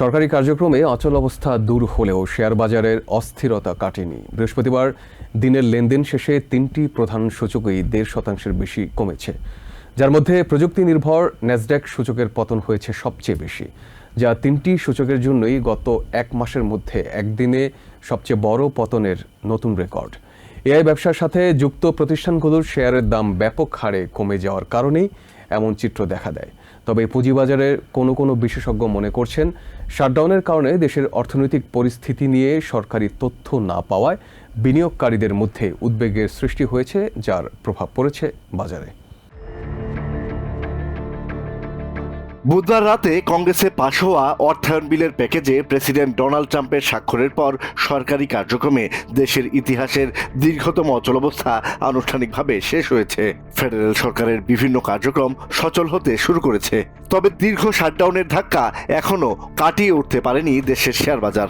সরকারি কার্যক্রমে অচল অবস্থা দূর হলেও শেয়ার বাজারের অস্থিরতা কাটেনি। বৃহস্পতিবার দিনের লেনদেন শেষে তিনটি প্রধান সূচকই দেড় শতাংশের বেশি কমেছে। যার মধ্যে প্রযুক্তি নির্ভর ন্যাসড্যাক সূচকের পতন হয়েছে সবচেয়ে বেশি, যা তিনটি সূচকের জন্যই গত এক মাসের মধ্যে একদিনে সবচেয়ে বড় পতনের নতুন রেকর্ড। এআই ব্যবসার সাথে যুক্ত প্রতিষ্ঠানগুলোর শেয়ারের দাম ব্যাপক হারে কমে যাওয়ার কারণেই এমন চিত্র দেখা দেয়। তবে পুঁজিবাজারের কোনো কোনো বিশেষজ্ঞ মনে করছেন শাটডাউনের কারণে দেশের অর্থনৈতিক পরিস্থিতি নিয়ে সরকারি তথ্য না পাওয়ায় বিনিয়োগকারীদের মধ্যে উদ্বেগের সৃষ্টি হয়েছে, যার প্রভাব পড়েছে বাজারে। বুধবার রাতে কংগ্রেসে পাশ হওয়া অর্থায়ন বিলের প্যাকেজে প্রেসিডেন্ট ডোনাল্ড ট্রাম্পের স্বাক্ষরের পর সরকারি কার্যক্রমে দেশের ইতিহাসের দীর্ঘতম অচলাবস্থা আনুষ্ঠানিকভাবে শেষ হয়েছে। ফেডারেল সরকারের বিভিন্ন কার্যক্রম সচল হতে শুরু করেছে। তবে দীর্ঘ শাটডাউনের ধাক্কা এখনও কাটিয়ে উঠতে পারেনি দেশের শেয়ার বাজার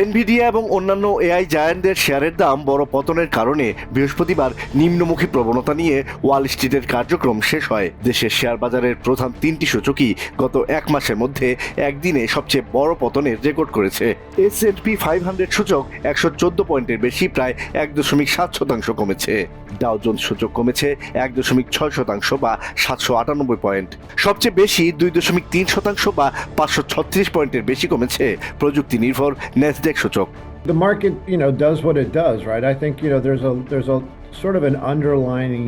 এনভিডিয়া এবং অন্যান্য এআই জায়ান্টদের শেয়ারের দাম বড় পতনের কারণে বৃহস্পতিবার নিম্নমুখী প্রবণতা নিয়ে ওয়াল স্ট্রিটের কার্যক্রম শেষ হয়। দেশের শেয়ার বাজারের প্রধান তিনটি সূচকই গত এক মাসের মধ্যে একদিনে সবচেয়ে বড় পতনের রেকর্ড করেছে। S and P five hundred সূচক একশো চোদ্দ পয়েন্টের বেশি, প্রায় এক দশমিক সাত শতাংশ কমেছে। ডাও জোন্স সূচক কমেছে এক দশমিক ছয় শতাংশ বা সাতশো আটানব্বই পয়েন্ট সবচেয়ে বেশি দুই দশমিক তিন শতাংশ বা পাঁচশো ছত্রিশ পয়েন্টের বেশি কমেছে প্রযুক্তি নির্ভর ন্যাসডেক সূচক the market you know does what it does right i think you know there's a there's a sort of an underlining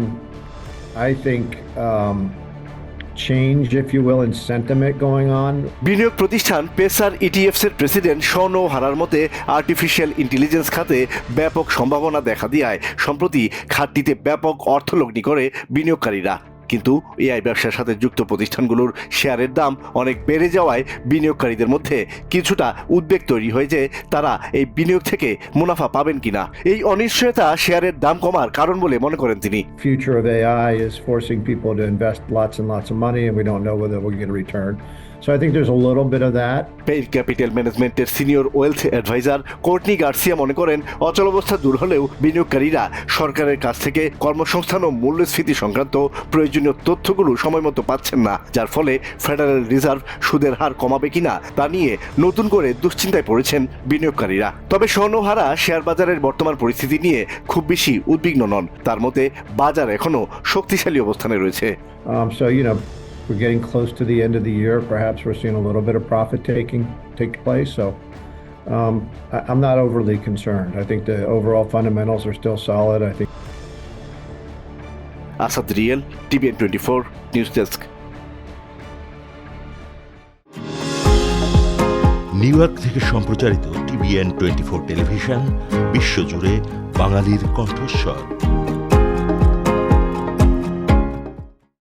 i think um, change, if you will, in sentiment going on? বিনিয়োগ প্রতিষ্ঠান pacer ETFs এর president সনো হারার মতে artificial intelligence খাতে ব্যাপক সম্ভাবনা দেখা দিয়ায়। সম্প্রতি খাতটিতে ব্যাপক অর্থলগ্নি করে বিনিয়োগকারীরা। কিন্তু এআই ব্যবসার সাথে যুক্ত প্রতিষ্ঠানগুলোর শেয়ারের দাম অনেক বেড়ে যাওয়ায় বিনিয়োগকারীদের মধ্যে কিছুটা উদ্বেগ তৈরি হয়েছে। তারা এই বিনিয়োগ থেকে মুনাফা পাবেন কিনা? এই অনিশ্চয়তা শেয়ারের দাম কমার কারণ বলে মনে করেন তিনি। Future of ai is forcing people to invest lots and lots of money so i think there's a little bit of that. Paid capital ম্যানেজমেন্টের senior wealth adviser Courtney Garcia মনে করেন অচলাবস্থা দূর হলেও বিনিয়োগকারীরা সরকারের কাছ থেকে কর্মসংস্থান ও মূল্যস্ফীতি সংক্রান্ত প্রয়োজনীয় তথ্যগুলো সময়মতো পাচ্ছেন না যার ফলে ফেডারেল রিজার্ভ সুদের হার কমাবে কিনা তা নিয়ে নতুন করে দুশ্চিন্তায় পড়েছেন বিনিয়োগকারীরা। তবে স্বর্ণহারা শেয়ার বাজারের বর্তমান পরিস্থিতি নিয়ে খুব বেশি উদ্বিগ্ন নন। তার মতে বাজার এখনও শক্তিশালী অবস্থানে রয়েছে। Um, so you know we're getting close to the end of the year perhaps we're seeing a little bit of profit taking take place so um, I, i'm not overly concerned i think the overall fundamentals are still solid i think Asad real TVN twenty four news desk New York থেকে সম্প্রচারিত TVN twenty four television বিশ্বজুড়ে বাঙালির কণ্ঠস্বর